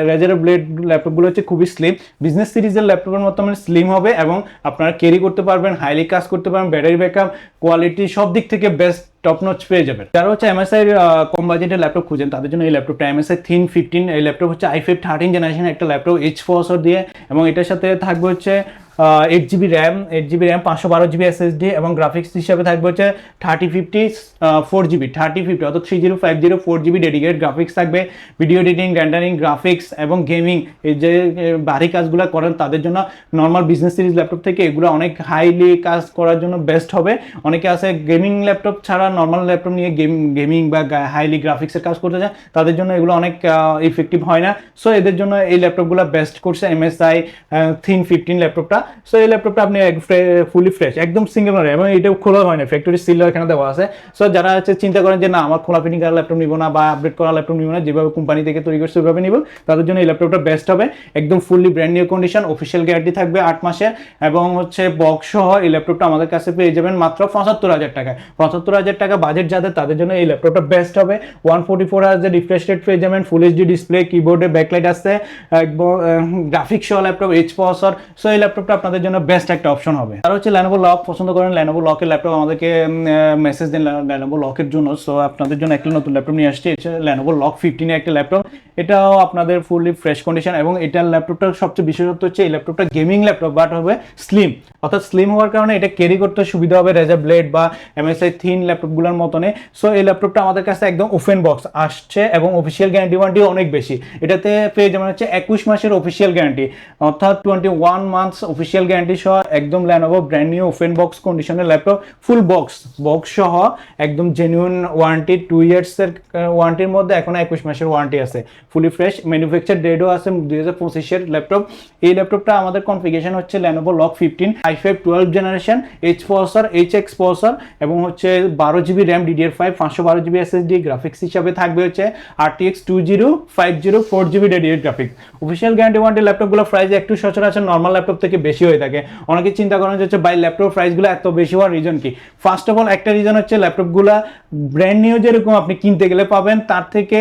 রেজারের ব্লেড ল্যাপটপগুলো হচ্ছে খুবই স্লিম বিজনেস সিরিজের ল্যাপটপের মতো মানে স্লিম হবে এবং আপনারা ক্যারি করতে পারবেন হাইলি কাজ করতে পারবেন ব্যাটারি ব্যাকআপ কোয়ালিটি সব দিক থেকে বেস্ট টপ নচ পেয়ে যাবেন। যারা হচ্ছে এমএসআই কম বাজেটের ল্যাপটপ খুঁজেন, তাদের জন্য এই ল্যাপটপটা এমএসআই থিন ফিফটিন এই ল্যাপটপ হচ্ছে আই ফাইভ থার্টিন জেনারেশন একটা ল্যাপটপ এইচ ফোর দিয়ে এবং এটার সাথে থাকবে হচ্ছে eight GB RAM eight GB RAM পাঁচশো বারো জিবি এসএসডি এবং গ্রাফিক্স হিসাবে থাকবে হচ্ছে thirty fifty four GB thirty fifty অর্থাৎ three zero five zero four GB dedicate graphics থাকবে। ভিডিও এডিটিং রেন্ডারিং গ্রাফিক্স এবং গেমিং এই যে ভারী কাজগুলো করেন, তাদের জন্য নর্মাল বিজনেস সিরিজ ল্যাপটপ থেকে এগুলো অনেক হাইলি কাজ করার জন্য বেস্ট হবে। অনেকে আছে গেমিং ল্যাপটপ ছাড়া নর্মাল ল্যাপটপ নিয়ে গেম গেমিং বা হাইলি গ্রাফিক্সের কাজ করতে চায়, তাদের জন্য এগুলো অনেক ইফেক্টিভ হয় না। সো এদের জন্য এই ল্যাপটপগুলো বেস্ট করছে এমএসআই থিন ফিফটিন ল্যাপটপটা সো এই ল্যাপটপটা আপনি ফুলি ফ্রেশ একদম সিঙ্গেল এবং এটাও খোলা হয় না ফ্যাক্টরি সিল এখানে দেওয়া আছে। সো যারা হচ্ছে চিন্তা করেন যে না, আমার খোলা ফিটিং করা ল্যাপটপ নিব না বা আপডেট করা ল্যাপটপ নিব না, যেভাবে কোম্পানি থেকে তৈরি করছে ওইভাবে নিব, তাদের জন্য এই ল্যাপটপটা বেস্ট হবে। একদম fully brand new condition official guarantee থাকবে আট মাসের এবং হচ্ছে বক্স সহ এই ল্যাপটপটা আমাদের কাছে পেয়ে যাবেন মাত্র পঁচাত্তর হাজার টাকায়। পঁচাত্তর হাজার টাকা বাজেট যাদের, তাদের জন্য এই ল্যাপটপটা বেস্ট হবে। ওয়ান ফোর্টি ফোর হাজার রিফ্রেশ রেট পেয়ে যাবেন ফুল এইচডি ডিসপ্লে কিবোর্ডে ব্যাকলাইট আসছে গ্রাফিক্স সহ ল্যাপটপ এইচ প্রসেসর সো এই ল্যাপটপটা আপনাদের জন্য বেস্ট একটা অপশন হবে। আর হচ্ছে ল্যানোভো লক পছন্দ করেন ল্যানোভো লকের ল্যাপটপ আমাদেরকে মেসেজ দিন ল্যানোভো লকের জন্য। সো আপনাদের জন্য একটা নতুন ল্যাপটপ নিয়ে আসছে। ল্যানোভো লক ফিফটিনের একটা ল্যাপটপ এটাও আপনাদের ফুললি ফ্রেশ কন্ডিশন এবং এটার ল্যাপটপটার সবচেয়ে বিশেষত্ব হচ্ছে, এই ল্যাপটপটা গেমিং ল্যাপটপ বাট হবে স্লিম অর্থাৎ স্লিম হওয়ার কারণে এটা ক্যারি করতে সুবিধা হবে রেজার ব্লেড বা এমএসআই থিন ল্যাপটপগুলোর মতনে। সো এই ল্যাপটপটা আমাদের কাছে একদম ওপেন বক্স আসছে এবং অফিসিয়াল গ্যারান্টি ওয়ারেন্টি অনেক বেশি। এটাতে পেয়ে যেমন হচ্ছে একুশ মাসের অফিসিয়াল গ্যারান্টি অর্থাৎ twenty one months official guarantee সহ একদম Lenovo brand new open box কন্ডিশনের ল্যাপটপ ফুল বক্স বক্স সহ একদম জেনুইন ওয়ারেন্টি টু ইয়ার্সের ওয়ারেন্টির মধ্যে এখন একুশ মাসের ওয়ারেন্টি আছে। ফুলি ফ্রেশ ম্যানুফ্যাকচার ডেটও আছে দুই হাজার পঁচিশের ল্যাপটপ এই ল্যাপটপটা আমাদের কনফিগেশন হচ্ছে Lenovo LOQ fifteen i five twelve generation H processor H X processor এবং হচ্ছে বারো জিবি র্যাম ডিডিআর ফাইভ পাঁচশো বারো জিবি এসএসডি গ্রাফিক্স হিসাবে থাকবে হচ্ছে RTX two zero five zero four GB ডেডিএর graphics official guarantee warranty ল্যাপটপগুলো প্রাইস একটু সচরাচর নর্মাল ল্যাপটপ থেকে বেশি হয়ে থাকে। অনেকে চিন্তা করেন যে হচ্ছে বাই ল্যাপটপ প্রাইসগুলো এত বেশি হওয়ার রিজন কি? ফার্স্ট অফ অল একটা রিজন হচ্ছে ল্যাপটপগুলো ব্র্যান্ড নিউ যেরকম আপনি কিনতে গেলে পাবেন, তার থেকে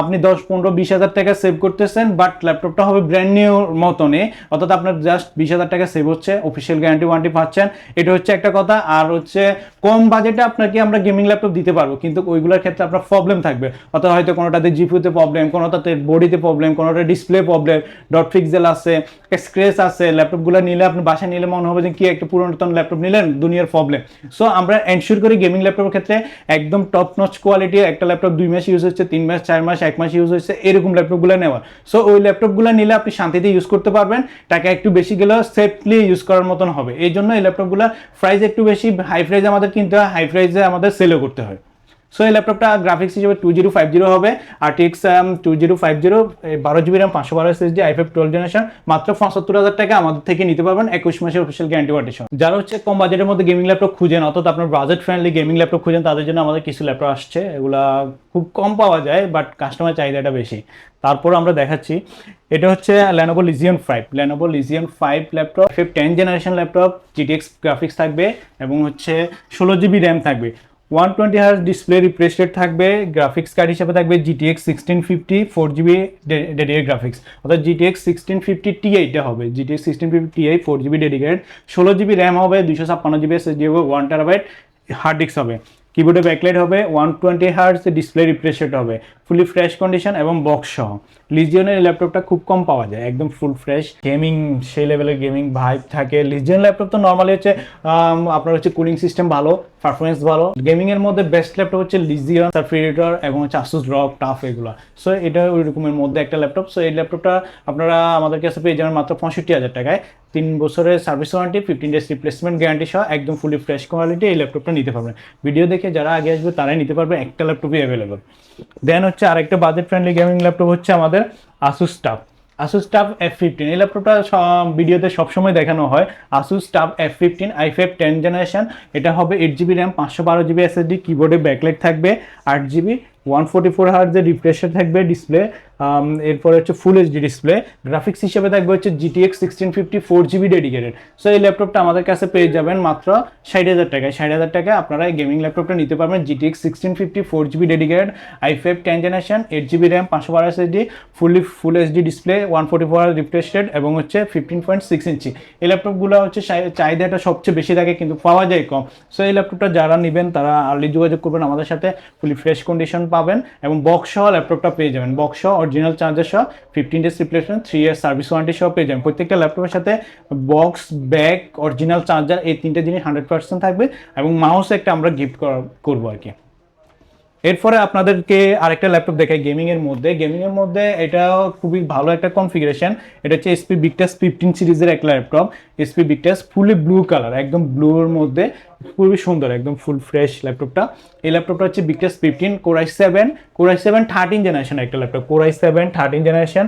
আপনি দশ, পনেরো, বিশ হাজার টাকা সেভ করতেছেন বাট ল্যাপটপটা হবে ব্র্যান্ড নিউ মতনে অর্থাৎ আপনার জাস্ট বিশ হাজার টাকা সেভ হচ্ছে অফিসিয়াল গ্যারান্টি ওয়ারেন্টি পাচ্ছেন। এটা হচ্ছে একটা কথা। আর হচ্ছে কম বাজেটে আপনাকে আমরা গেমিং ল্যাপটপ দিতে পারব, কিন্তু ওইগুলোর ক্ষেত্রে আপনার প্রবলেম থাকবে। অর্থাৎ হয়তো কোনোটাতে জিপিউতে প্রবলেম কোনোটাতে বডিতে প্রবলেম কোনোটা ডিসপ্লে প্রবলেম ডট পিক্সেল আছে স্ক্রেচ আছে ল্যাপটপগুলো নিলে আপনি বাসায় নিলে মনে হবে যে কি একটা পুরোনতন ল্যাপটপ নিলেন, দুনিয়ার প্রবলেম সো আমরা এনশিওর করি গেমিং ল্যাপটপের ক্ষেত্রে একদম টপ নচ কোয়ালিটি একটা ল্যাপটপ দুই মাস ইউজ হচ্ছে, তিন মাস, চার মাস এক মাস ইউজ হয়েছে, এরকম ল্যাপটপগুলো নেওয়া সো ওই ল্যাপটপগুলো নিলে আপনি শান্তিতে ইউজ করতে পারবেন, টাকা একটু বেশি গেলেও সেফলি ইউজ করার মতন হবে। এই জন্য এই ল্যাপটপগুলো প্রাইস একটু বেশি হাই প্রাইজে আমাদের কিনতে হয় হাই প্রাইজে আমাদের সেলও করতে হয়। সো এই ল্যাপটপটা গ্রাফিক্স হিসেবে টু জিরো ফাইভ জিরো হবে। RTX two zero five zero বারো জিবি র্যাম পাঁচশো বারো SSD i five twelve generation মাত্র পঁচাত্তর হাজার টাকা আমাদের থেকে নিতে পারবেন একুশ মাসের অফিসিয়াল গ্যারান্টি ওয়ারেন্টি যারা হচ্ছে কম বাজেটের মধ্যে গেমিং ল্যাপটপ খুঁজেন, অর্থাৎ আপনার বাজেট ফ্রেন্ডলি গেমিং ল্যাপটপ খুঁজেন, তাদের জন্য আমাদের কিছু ল্যাপটপ আসছে। এগুলা খুব কম পাওয়া যায় বাট কাস্টমার চাহিদাটা বেশি। তারপর আমরা দেখাচ্ছি, এটা হচ্ছে Lenovo Legion five Lenovo Legion five laptop fifteen generation laptop GTX graphics থাকবে এবং হচ্ছে ষোলো জিবি র্যাম থাকবে। One twenty hertz display refresh থাকবে গ্রাফিক্স কার্ড হিসেবে থাকবে GTX sixteen fifty four GB dedicate graphics অর্থাৎ জিটিএক্স সিক্সটিন ফিফটি টি এইটা হবে। GTX sixteen fifty Ti eight four GB dedicate ষোলো জিবি র্যাম হবে দুশো ছাপ্পান্ন জিবি এসএসডি হবে ওয়ান টেরাবাইট হার্ড ডিস্ক হবে। কিবোর্ডে ব্যাকলাইট হবে one twenty hertz display refresh হবে। ফুলি ফ্রেশ কন্ডিশন এবং বক্স সহ। লিজিয়নের ল্যাপটপটা খুব কম পাওয়া যায়, একদম ফুল ফ্রেশ গেমিং সেই লেভেলের গেমিং ভাইব থাকে। লিজিয়ন ল্যাপটপ তো নর্মালি হচ্ছে আপনার হচ্ছে কুলিং সিস্টেম ভালো পারফরমেন্স ভালো। গেমিং এর মধ্যে বেস্ট ল্যাপটপ হচ্ছে লিজিয়ন সারফিরেটর এবং হচ্ছে আসুস রক টাফ এগুলো। সো এটা ওই রকমের মধ্যে একটা ল্যাপটপ সো এই ল্যাপটপটা আপনারা আমাদের কাছে পেয়ে যাবেন মাত্র পঁয়ষট্টি হাজার টাকায়। তিন বছরের service warranty fifteen days replacement guarantee সহ একদম ফুলি ফ্রেশ কোয়ালিটি এই ল্যাপটপটা নিতে পারবেন। ভিডিও দেখে যারা আগে আসবে, তারাই নিতে পারবে, একটা ল্যাপটপই অ্যাভেলেবল দেন হচ্ছে আরেকটা বাজেট ফ্রেন্ডলি গেমিং ল্যাপটপ হচ্ছে আমাদের Asus TUF Asus TUF F fifteen এই ল্যাপটপটা ভিডিওতে সবসময় দেখানো হয়। Asus TUF F fifteen i five ten generation এটা হবে এইট জিবি র্যাম পাঁচশো বারো জিবি এসএসডি কিবোর্ডে ব্যাকলাইট থাকবে, আট জিবি ওয়ান ফোর্টি ফোর হার্জের রিফ্রেশার থাকবে ডিসপ্লে এরপরে হচ্ছে ফুল এইচডি ডিসপ্লে গ্রাফিক্স হিসেবে থাকবে হচ্ছে GTX sixteen fifty four GB dedicated so এই ল্যাপটপটা আমাদের কাছে পেয়ে যাবেন মাত্র ষাট হাজার টাকায়। ষাট হাজার টাকায় আপনারা এই গেমিং ল্যাপটপটা নিতে পারবেন GTX sixteen fifty four GB dedicated i five ten generation eight GB RAM পাঁচশো বারো SSD fully full HD display one forty four refresh rate এবং হচ্ছে ফিফটিন পয়েন্ট সিক্স ইঞ্চি। এই ল্যাপটপগুলো হচ্ছে চাহিদাটা সবচেয়ে বেশি থাকে কিন্তু পাওয়া যায় কম। সো এই ল্যাপটপটা যারা নেবেন তারা আর্লি যোগাযোগ করবেন আমাদের সাথে ফুলি ফ্রেশ কন্ডিশন পাবেন এবং বক্স সহ ল্যাপটপটা পেয়ে যাবেন। বক্স সহ অরিজিনাল চার্জার সহ fifteen days replacement three year service warranty সহ পেয়ে যাবেন। প্রত্যেকটা ল্যাপটপের সাথে বক্স ব্যাগ অরিজিনাল চার্জার এই তিনটে জিনিস হান্ড্রেড পার্সেন্ট থাকবে এবং মাউস একটা আমরা গিফট করব আর কি। এরপরে আপনাদেরকে আরেকটা ল্যাপটপ দেখাই গেমিংয়ের মধ্যে। গেমিংয়ের মধ্যে এটা খুবই ভালো একটা কনফিগারেশন এটা হচ্ছে এসপি বিগটাস ফিফটিন সিরিজের একটা laptop HP Victus fully blue colour একদম ব্লুর মধ্যে। খুবই সুন্দর, একদম ফুল ফ্রেশ ল্যাপটপটা এই ল্যাপটপটা হচ্ছে Victus fifteen core i seven core i seven thirteen generation একটা laptop core i seven thirteen generation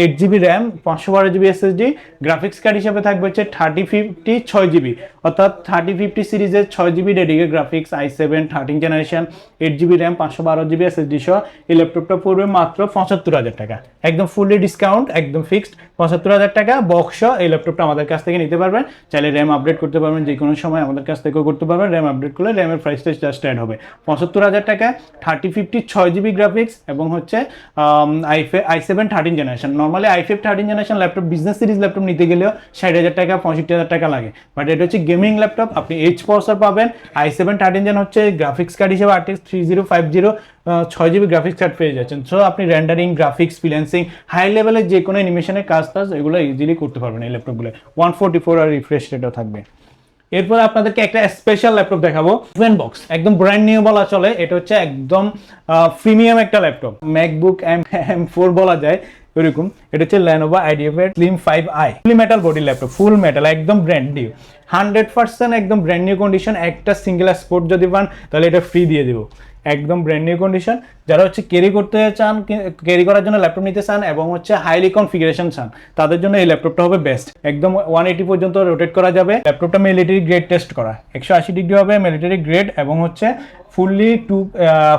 eight GB RAM পাঁচশো বারো জিবি এসএসডি গ্রাফিক্স কার্ড হিসাবে থাকবে হচ্ছে থার্টি ফিফটি ছয় জিবি অর্থাৎ থার্টি ফিফটি সিরিজের ছয় GB dedicated graphics i seven thirteen generation eight GB RAM পাঁচশো বারো জিবি এসএসডি সহ এই ল্যাপটপটা পড়বে মাত্র পঁচাত্তর হাজার টাকা। একদম ফুললি ডিসকাউন্ট একদম ফিক্সড পঁচাত্তর হাজার টাকা বক্স এই ল্যাপটপটা আমাদের কাছ থেকে নিতে পারবেন। চাইলে র্যাম আপডেট করতে পারবেন যে কোনো সময় আমাদের কাছ থেকেও করতে পারবেন র্যাম আপডেট করলে র্যামের প্রাইসটা জাস্ট অ্যাড হবে। পঁচাত্তর হাজার টাকা থার্টি ফিফটি ছয় জিবি গ্রাফিক্স এবং হচ্ছে i i seven thirteen generation normally i five thirteen generation laptop business series laptop নিতে গেলেও ষাট হাজার টাকা, পঁয়ষট্টি হাজার টাকা লাগে। বাট এটা হচ্ছে গেমিং ল্যাপটপ আপনি এইচ প্রসেসর পাবেন। আই সেভেন থার্টিন জেন হচ্ছে গ্রাফিক্স কার্ড হিসেবে RTX three zero five zero ছয় জিবি গ্রাফিক্স কার্ড পেয়ে যাচ্ছেন। সো আপনি র্যান্ডারিং গ্রাফিক্স ফ্রিল্যান্সিং হাই লেভেলের যে কোনো অ্যানিমেশনের কাজ টাজ এগুলো ইজিলি করতে পারবেন এই ল্যাপটপগুলো ওয়ান ফোর্টি ফোর আর রিফ্রেশ রেটও থাকবে। এরপর আপনাদেরকে একটা স্পেশাল ল্যাপটপ দেখাবো। ওপেন বক্স একদম ব্র্যান্ড নিউ বলা চলে। এটা হচ্ছে একদম প্রিমিয়াম একটা laptop MacBook M M four বলা যায় ওইরকম। এটা হচ্ছে ল্যানোভা আইডিএফ এর slim five i fully metal body laptop full metal একদম ব্র্যান্ড নিউ হান্ড্রেড পার্সেন্ট একদম ব্র্যান্ড নিউ কন্ডিশন একটা সিঙ্গেল স্পোর্ট যদি পান, তাহলে এটা ফ্রি দিয়ে দিব। একদম ব্র্যান্ড নিউ কন্ডিশন যারা হচ্ছে ক্যারি করতে চান ক্যারি করার জন্য ল্যাপটপ নিতে চান এবং হচ্ছে হাইলি কনফিগারেশন চান, তাদের জন্য এই ল্যাপটপটা হবে বেস্ট একদম ওয়ান এইটি পর্যন্ত রোটেট করা যাবে। ল্যাপটপটা মিলিটারি গ্রেড টেস্ট করা। একশো আশি ডিগ্রি হবে মিলিটারি গ্রেড এবং হচ্ছে fully to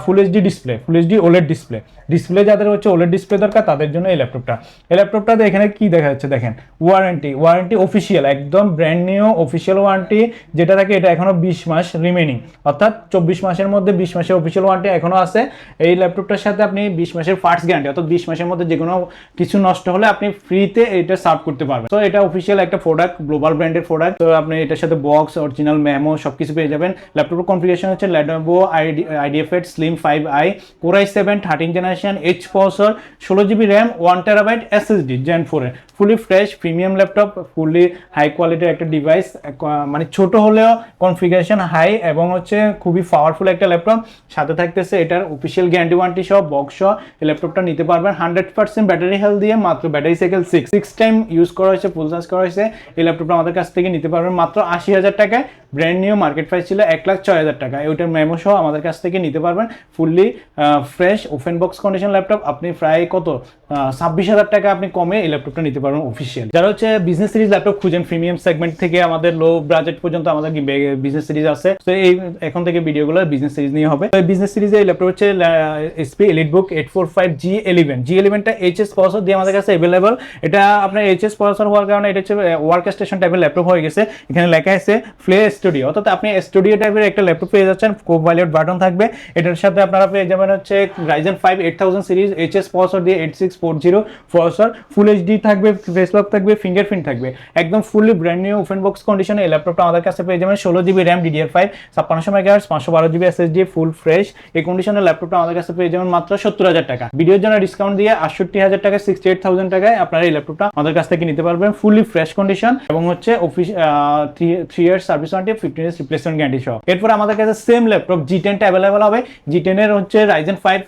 full HD display full HD OLED display display যাদের হচ্ছে ওলেড ডিসপ্লে দরকার, তাদের জন্য এই ল্যাপটপটা এই ল্যাপটপটাতে এখানে কি দেখা যাচ্ছে দেখেন? ওয়ারেন্টি ওয়ারেন্টি অফিসিয়াল একদম ব্র্যান্ড নিউ অফিসিয়াল ওয়ারেন্টি যেটা থাকে এটা এখনও বিশ মাস রিমেনিং অর্থাৎ চব্বিশ মাসের মধ্যে বিশ মাসের অফিসিয়াল ওয়ারেন্টি এখনও আছে। এই ল্যাপটপটার সাথে আপনি বিশ মাসের ফার্স্ট গ্যারান্টি অর্থাৎ বিশ মাসের মধ্যে যে কোনো কিছু নষ্ট হলে আপনি ফ্রিতে এটা সার্ভ করতে পারবেন। তো এটা অফিসিয়াল একটা প্রোডাক্ট গ্লোবাল ব্র্যান্ডের প্রোডাক্ট তো আপনি এটার সাথে বক্স অরিজিনাল মেমো সব কিছু পেয়ে যাবেন। ল্যাপটপের কনফিগারেশন হচ্ছে Lenovo ID IdeaPad slim five i core i seven thirteen generation H processor ষোলো GB RAM one terabyte SSD gen ফোরে fully fresh premium laptop fully high কোয়ালিটির একটা ডিভাইস মানে ছোট হলেও কনফিগারেশন হাই এবং হচ্ছে খুবই পাওয়ারফুল একটা ল্যাপটপ সাথে থাকতেছে এটার অফিসিয়াল গ্যারান্টি ওয়ারেন্টি সহ বক্স সহ, এই ল্যাপটপটা নিতে পারবেন। হান্ড্রেড পার্সেন্ট ব্যাটারি হেলথ দিয়ে মাত্র battery cycle six six time use করা হয়েছে ফুল চার্জ করা হয়েছে। এই ল্যাপটপটা আমাদের কাছ থেকে নিতে পারবেন মাত্র আশি হাজার টাকায়। ব্র্যান্ড নিউ মার্কেট প্রাইস ছিল এক লাখ ছয় হাজার টাকা। ওইটার মেমো সহ আমাদের কাছ থেকে নিতে পারবেন fully fresh open box condition laptop আপনি প্রায় কত? ছাব্বিশ হাজার টাকা আপনি কমে এই ল্যাপটপটা নিতে পারবেন অফিসিয়াল যারা হচ্ছে বিজনেস সিরিজ ল্যাপটপ খুঁজেন প্রিমিয়াম সেগমেন্ট থেকে আমাদের লো বাজেট পর্যন্ত আমাদের বিজনেস সিরিজ আছে। তো এই, এখন থেকে ভিডিওগুলো বিজনেস সিরিজ নিয়ে হবে। তো এই বিজনেস সিরিজে এই ল্যাপটপ হচ্ছে HP EliteBook eight four five G eleven G এলিভেনটা HS processor দিয়ে আমাদের কাছে অ্যাভেলেবল এটা আপনার এইচএস প্রসেসর হওয়ার কারণে এটা হচ্ছে ওয়ার্ক স্টেশন টাইপের ল্যাপটপ হয়ে গেছে। এখানে লেখা আছে ফ্লে স্টুডিও অর্থাৎ আপনি স্টুডিও টাইপের একটা ল্যাপটপ পেয়ে যাচ্ছেন কোপ ভাইলেট বাটন থাকবে। এটার সাথে আপনারা পেয়ে যাবেন হচ্ছে Ryzen five eight thousand series HS processor দিয়ে eight six four zero processor full HD থাকবে ফেস লক থাকবে ফিঙ্গারপ্রিন্ট থাকবে। একদম fully brand new open box কন্ডিশনে এই ল্যাপটপটা আমাদের কাছে পেয়ে যাবেন ষোলো জিবি র্যাম ডিডিআর ফাইভ ছাপ্পান্নশো মেগাহার্স পাঁচশো বারো জিবি এসএসডি ফুল ফ্রেশ এই কন্ডিশনের ল্যাপটপটা আমাদের কাছে পেয়ে যাবেন মাত্র সত্তর হাজার টাকা। ভিডিওর জন্য ডিসকাউন্ট দিয়ে আটষট্টি হাজার টাকা সিক্সটি এইট থাউজেন্ড টাকায় আপনারা এই ল্যাপটপটা আমাদের কাছ থেকে নিতে পারবেন ফুললি ফ্রেশ কন্ডিশন এবং হচ্ছে office three years service warranty fifteen years replacement guarantee সহ। এরপর আমাদের কাছে সেম ল্যাপটপ জি টেনটা অ্যাভেলেবল হবে। জি টেনের হচ্ছে রাইজেন ফাইভ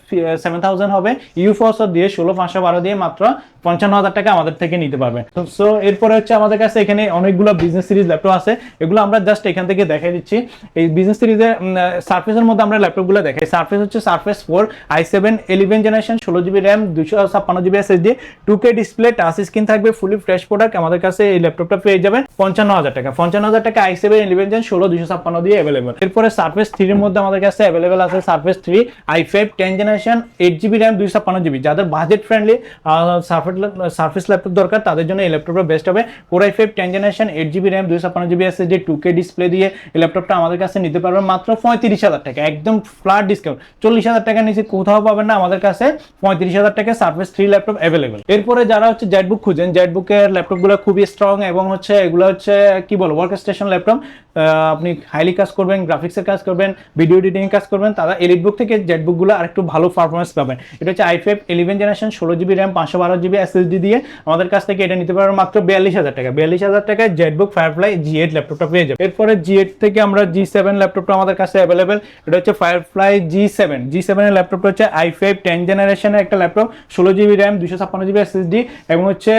সেভেন থাউজেন্ড হবে। ইউ ফোর্স দিয়ে ষোলো, পাঁচশো বারো দিয়ে মাত্র পঞ্চান্ন হাজার টাকা আমাদের থেকে নিতে পারবেন সো এরপরে হচ্ছে আমাদের কাছে এখানে অনেকগুলো বিজনেস সিরিজ ল্যাপটপ আছে। এগুলো আমরা জাস্ট এখান থেকে দেখাই দিচ্ছি। এই বিজনেস সিরিজের সার্ফেসের মধ্যে আমরা ল্যাপটপগুলো দেখাই। সার্ফেস হচ্ছে Surface four i seven eleven generation ষোলো জিবি র্যাম দুশো ছাপ্পান্ন GB SSD two K display touch screen থাকবে ফুলি ফ্রেশ প্রোডাক্ট আমাদের কাছে এই ল্যাপটপটা পেয়ে যাবেন পঞ্চান্ন হাজার টাকা। পঞ্চান্ন হাজার টাকা আই সেভেন ইলেভেন জেন ষোলো দুশো ছাপ্পান্ন দিয়ে অ্যাভেলেবল এরপরে সার্ফেস থ্রির মধ্যে আমাদের কাছে অ্যাভেলেবল আছে Surface three i five ten generation eight GB RAM দুইশো ছাপ্পান্ন জিবি যাদের budget friendly Surface Surface laptop দরকার, তাদের জন্য এই ল্যাপটপটা বেস্ট হবে। Core i five ten generation eight GB RAM দুইশো ছাপ্পান্ন জিবি আছে যে টু কে ডিসপ্লে দিয়ে এই ল্যাপটপটা আমাদের কাছে নিতে পারবেন মাত্র পঁয়ত্রিশ হাজার টাকা, একদম ফ্ল্যাট ডিসকাউন্ট চল্লিশ হাজার টাকা নিচে কোথাও পাবেন না, আমাদের কাছে পঁয়ত্রিশ হাজার টাকা সার্ফেস থ্রি ল্যাপটপ অ্যাভেলেবেল এরপরে যারা হচ্ছে জেটবুক খুঁজেন জেটবুকের ল্যাপটপগুলো খুবই স্ট্রং এবং হচ্ছে এগুলো হচ্ছে, কি বলব ওয়ার্ক স্টেশন ল্যাপটপ আপনি হাইলি কাজ করবেন গ্রাফিক্সের কাজ করবেন ভিডিও এডিটিং কাজ করবেন, তারা এলিট বুক থেকে জেট বুকগুলো আর একটু ভালো পারফরমেন্স পাবেন। এটা হচ্ছে আই ফাইভ ইলেভেন জেনারেশন ষোলো জিবি র্যাম পাঁচশো বারো জিবি এসএসডি দিয়ে আমাদের কাছ থেকে এটা নিতে পারবেন মাত্র বিয়াল্লিশ হাজার টাকা। বিয়াল্লিশ হাজার টাকায় ZBook Firefly G eight ল্যাপটপটা পেয়ে যাবে এরপরে জি এইট থেকে আমরা জি সেভেন ল্যাপটপটা আমাদের কাছে অ্যাভেলেবেল এটা হচ্ছে ফায়ারফ্লাই জি সেভেন জি সেভেনের ল্যাপটপটা হচ্ছে আই ফাইভ টেন জেনারেশনের একটা ল্যাপটপ ষোলো জিবি র্যাম দুশো ছাপ্পান্ন জিবি এসএসডি এবং হচ্ছে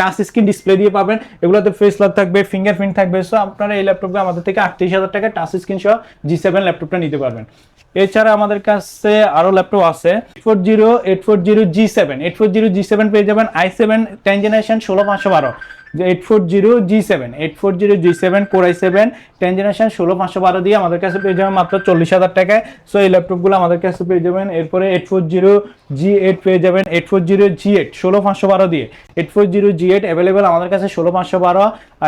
টাচ স্ক্রিন ডিসপ্লে দিয়ে পাবেন। এগুলোতে ফেস লক থাকবে ফিঙ্গারপ্রিন্ট থাকবে সো আপনারা এই ল্যাপটপটা আমাদের থেকে আটত্রিশ হাজার টাকা টাচ স্ক্রিন সহ জি সেভেন ল্যাপটপটা নিতে পারবেন। এছাড়া আমাদের কাছে আরও ল্যাপটপ আছে। Eight four zero eight four zero G seven eight four zero G seven পেয়ে যাবেন আই সেভেন টেন জেনারেশন ষোলো পাঁচশো বারো। Eight four zero G seven eight four zero G seven core i seven ten generation ষোলো পাঁচশো বারো দিয়ে আমাদের কাছে পেয়ে যাবেন মাত্র চল্লিশ হাজার টাকায়। সো এই ল্যাপটপগুলো আমাদের কাছে পেয়ে যাবেন। এরপরে eight four zero G eight পেয়ে যাবেন। Eight four zero G eight ষোলো পাঁচশো বারো দিয়ে। Eight four zero G eight available আমাদের কাছে ষোলো পাঁচশো বারো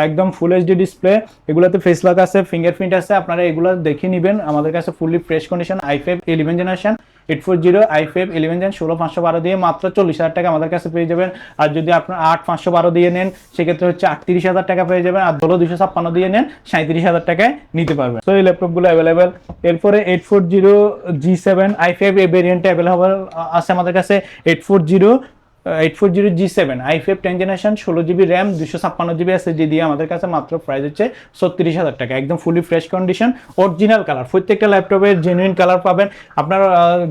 একদম ফুল এইচডি ডিসপ্লে এগুলোতে ফেস আছে ফিঙ্গারপ্রিন্ট আছে, আপনারা এগুলো দেখে নেবেন। আমাদের কাছে fully fresh condition i five eleven generation eight four zero i five eleven gen ষোলো পাঁচশো বারো দিয়ে মাত্র চল্লিশ হাজার টাকা আমাদের কাছে পেয়ে যাবেন। আর যদি আপনার আট পাঁচশো বারো দিয়ে নেন, সেক্ষেত্রে হচ্ছে আটত্রিশ হাজার টাকা পেয়ে যাবেন আর ধরো দুশো ছাপ্পান্ন দিয়ে নেন, সাঁত্রিশ হাজার টাকায় নিতে পারবেন। তো এই ল্যাপটপগুলো অ্যাভেলেবেল এরপরে eight four zero G seven i five এই ভেরিয়েন্টটা অ্যাভেলেবেল আছে আমাদের কাছে eight four zero eight four zero G seven i five ten generation ষোলো জিবি র্যাম দুশো ছাপ্পান্ন জিবি এসএসডি দিয়ে আমাদের কাছে মাত্র প্রাইস হচ্ছে ছত্রিশ হাজার টাকা। একদম fully fresh condition original colour প্রত্যেকটা ল্যাপটপের জেনুইন কালার পাবেন। আপনার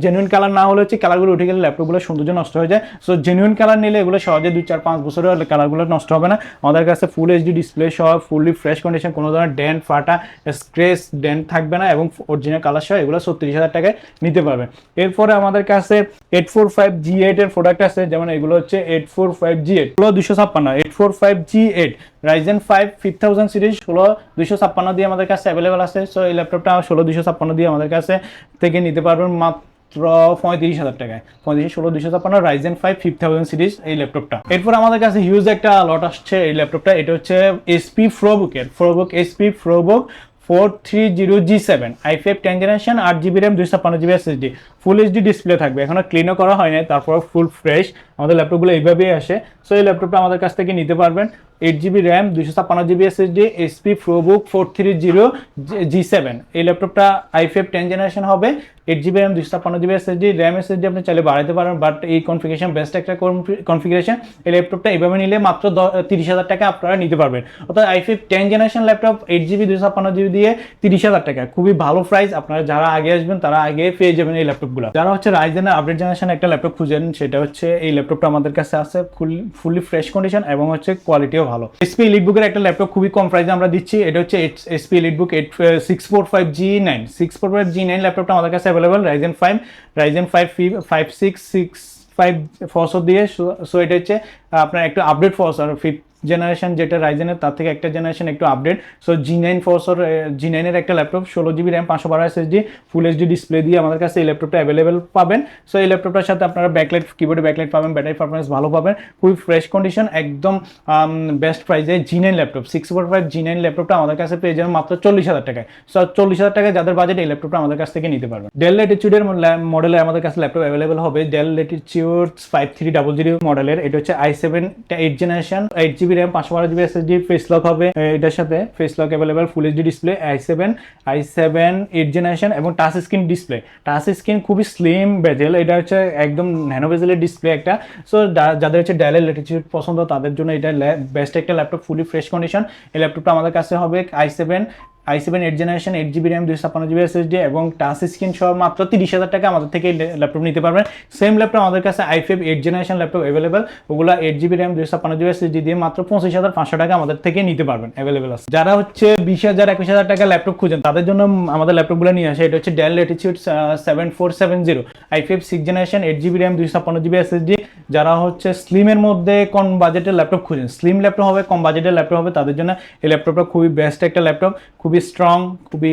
জেনুইন কালার না হলে হচ্ছে কালারগুলো উঠে গেলে ল্যাপটপগুলো সৌন্দর্য নষ্ট হয়ে যায়। সো জেনুইন কালার নিলে এগুলো সহজে দুই, চার, পাঁচ বছরের কালারগুলো নষ্ট হবে না। আমাদের কাছে ফুল এইচডি ডিসপ্লে সহ ফুললি ফ্রেশ কন্ডিশন কোনো ধরনের ডেন্ট ফাটা স্ক্রেচ ডেন্ট থাকবে না এবং অরিজিনাল কালার সহ এগুলো ছত্রিশ হাজার টাকায় নিতে পারবেন। এরপরে আমাদের কাছে eight four five G eight এর প্রোডাক্ট আছে, যেমন এগুলো হচ্ছে eight four five G eight ষোলো দুশো ছাপ্পান্ন eight four five G eight Ryzen five five thousand series ষোলো দুশো ছাপ্পান্ন দিয়ে আমাদের কাছে অ্যাভেলেবেল আছে। সো এই ল্যাপটপটা ষোলো দুশো ছাপ্পান্ন দিয়ে আমাদের কাছে থেকে নিতে পারবেন মাত্র পঁয়ত্রিশ হাজার টাকায়। পঁয়ত্রিশ, ষোলো দুশো ছাপ্পান্ন Ryzen five five thousand series এই ল্যাপটপটা এরপর আমাদের কাছে হিউজ একটা লট আসছে এই ল্যাপটপটা এটা হচ্ছে HP ফ্রোবুকের ProBook HP ProBook four three zero G seven i five ten generation আট জিবি র্যাম দুইশো ছাপ্পান্ন GB SSD full HD display থাকবে। এখনও ক্লিনও করা হয় নাই তারপর ফুল ফ্রেশ আমাদের ল্যাপটপগুলো এইভাবেই আসে। সো এই ল্যাপটপটা আমাদের কাছ থেকে নিতে পারবেন। এইট জিবি র্যাম দুশো ছাপ্পান্ন GB SSD HP ProBook four three zero G seven এই ল্যাপটপটা আই ফাইভ টেন জেনারেশন হবে। এইট জিবি র্যাম দুশো ছাপ্পান্ন জিবি এসএসডি র্যাম এসএসডি আপনি চাইলে বাড়াতে পারেন বাট এই কনফিগারেশন বেস্ট একটা কনফিগারেশন এই ল্যাপটপটা এইভাবে নিলে মাত্র তিরিশ হাজার টাকা আপনারা নিতে পারবেন। অর্থাৎ i five ten generation laptop eight GB দুশো ছাপ্পান্ন জিবি দিয়ে তিরিশ হাজার টাকা। খুবই ভালো প্রাইস আপনারা যারা আগে আসবেন, তারা আগে পেয়ে যাবেন এই ল্যাপটপগুলো। যারা হচ্ছে রাইজেনের আপডেট জেনারেশন একটা ল্যাপটপ খুঁজেন, সেটা হচ্ছে এই ল্যাপটপটা আমাদের কাছে আছে, ফুল ফুলি ফ্রেশ কন্ডিশন এবং হচ্ছে কোয়ালিটিও ভালো। এসপি লিটবুকের একটা ল্যাপটপ খুবই কম প্রাইসে আমরা দিচ্ছি, এটা হচ্ছে HP EliteBook eight six four five G nine six four five G nine ল্যাপটপটা আমাদের কাছে available Ryzen five Ryzen five five six six five ফসর দিয়ে সো এটা হচ্ছে আপনার একটু আপডেট ফসর ফিফথ জেনারেশন যেটা রাইজেনের তার থেকে একটা জেনারেশন একটু update so G nine processor G নাইনের একটা ল্যাপটপ ষোলো জিবি র্যাম পাঁচশো বারো এসএসডি ফুল এইচডি ডিসপ্লে দিয়ে আমাদের কাছে এই ল্যাপটপটা অ্যাভেলেবেল পাবেন। সো এই ল্যাপটপটার সাথে আপনারা ব্যাকলাইট কিবোর্ডে ব্যাকলাইট পাবেন ব্যাটারি পারফরমেন্স ভালো পাবেন। খুবই ফ্রেশ কন্ডিশন একদম বেস্ট প্রাইসে G nine laptop six four five G nine ল্যাপটপটা আমাদের কাছে পেয়ে যাবেন মাত্র চল্লিশ হাজার টাকায়। সো চল্লিশ হাজার টাকায় যাদের বাজেট এই ল্যাপটপটা আমাদের কাছ থেকে নিতে পারবেন। ডেল লেটিচিউডের মডেলে আমাদের কাছে ল্যাপটপ অ্যাভেলেবেল হবে। Dell Latitude five three double zero মডেলের এটা হচ্ছে i seven eight generation eight GB RAM, পাঁচশো বারো জিবি এসএসডি ফেস লক হবে এটার সাথে face lock available full HD display i seven i seven eight generation এবং touch screen display touch screen খুবই স্লিম বেজেল এটা হচ্ছে একদম ন্যানো বেজেলের ডিসপ্লে একটা। সো যাদের হচ্ছে ডেলের ল্যাটিচিউড পছন্দ, তাদের জন্য এটা বেস্ট একটা ল্যাপটপ ফুলি ফ্রেশ কন্ডিশন এই ল্যাপটপটা আমাদের কাছে হবে i seven i seven eight generation eight GB RAM দুশো ছাপ্পান্ন জিবি এসএসডি এবং টাচ স্ক্রিন সহ মাত্র তিরিশ হাজার টাকা আমাদের থেকে ল্যাপটপ নিতে পারবেন। সেম ল্যাপটপ আমাদের কাছে i five eight generation laptop available ওগুলো এইট জিবি র্যাম দুশো ছাপ্পান্ন জিবি এসএসডি দিয়ে মাত্র পঁচিশ হাজার পাঁচশো টাকা আমাদের থেকে নিতে পারবেন অ্যাভেলেবেল আছে। যারা হচ্ছে বিশ হাজার, একুশ হাজার টাকা ল্যাপটপ খুঁজেন, তাদের জন্য আমাদের ল্যাপটপগুলো নিয়ে আসে। এটা হচ্ছে Dell Latitude seven four seven zero i five six generation eight GB RAM দুশো ছাপ্পান্ন জিবি এসএসডি যারা হচ্ছে স্লিমের মধ্যে কম বাজেটের ল্যাপটপ খুঁজেন স্লিম ল্যাপটপ হবে, কম বাজেটের ল্যাপটপ হবে, তাদের জন্য এই ল্যাপটপটা খুবই বেস্ট একটা ল্যাপটপ খুবই স্ট্রং খুবই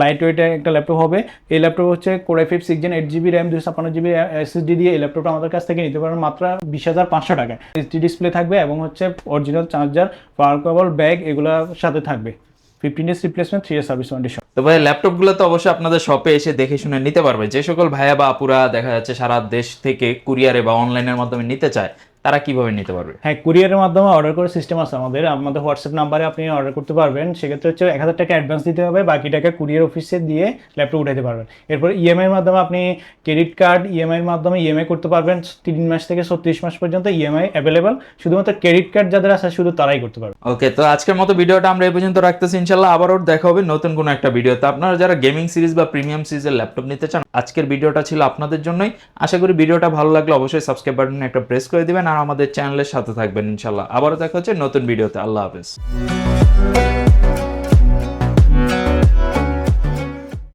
লাইট ওয়েটের একটা ল্যাপটপ হবে। এই ল্যাপটপ হচ্ছে কোরে ফিফ six gen eight GB RAM দুশো ছাপ্পান্ন জিবি এসএসডি দিয়ে এই ল্যাপটপটা আমাদের কাছ থেকে নিতে পারবেন মাত্র বিশ হাজার পাঁচশো টাকায়। এইচডি ডিসপ্লে থাকবে এবং হচ্ছে original charger power cable bag এগুলোর সাথে থাকবে। Fifteen days replacement three service warranty তো ভাই ল্যাপটপগুলো তো অবশ্যই আপনাদের শপে এসে দেখে শুনে নিতে পারবে। যে সকল ভাইয়া বা আপুরা দেখা যাচ্ছে সারা দেশ থেকে কুরিয়ারে বা অনলাইনের মাধ্যমে নিতে চায় তারা কীভাবে নিতে পারবে? হ্যাঁ কুরিয়ারের মাধ্যমে অর্ডার করার সিস্টেম আছে আমাদের। আমাদের হোয়াটসঅ্যাপ নাম্বারে আপনি অর্ডার করতে পারবেন। সেক্ষেত্রে হচ্ছে এক হাজার টাকা অ্যাডভান্স দিতে হবে বাকি টাকা কুরিয়ার অফিসে দিয়ে ল্যাপটপ উঠাতে পারবেন। এরপর ইএমআই এর মাধ্যমে আপনি ক্রেডিট কার্ড ইএমআই এর মাধ্যমে ইএমআই করতে পারবেন। তিন মাস থেকে ছত্রিশ মাস পর্যন্ত ইএমআই অ্যাভেলেবল শুধুমাত্র ক্রেডিট কার্ড যাদের আছে শুধু তারাই করতে পারবে। ওকে তো আজকের মতো ভিডিওটা আমরা এই পর্যন্ত রাখতেছি। ইনশাল্লাহ আবারও দেখা হবে নতুন কোনো একটা ভিডিওতে। আপনারা যারা গেমিং সিরিজ বা প্রিমিয়াম সিরিজের ল্যাপটপ নিতে চান আজকের ভিডিওটা ছিল আপনাদের জন্যই। আশা করি ভিডিওটা ভালো লাগলে অবশ্যই সাবস্ক্রাইব বাটনে একটা প্রেস করে দিবেন। আর আমাদের চ্যানেলের সাথে থাকবেন ইনশাল্লাহ। আবারও দেখা হচ্ছে নতুন ভিডিওতে। আল্লাহ হাফেজ।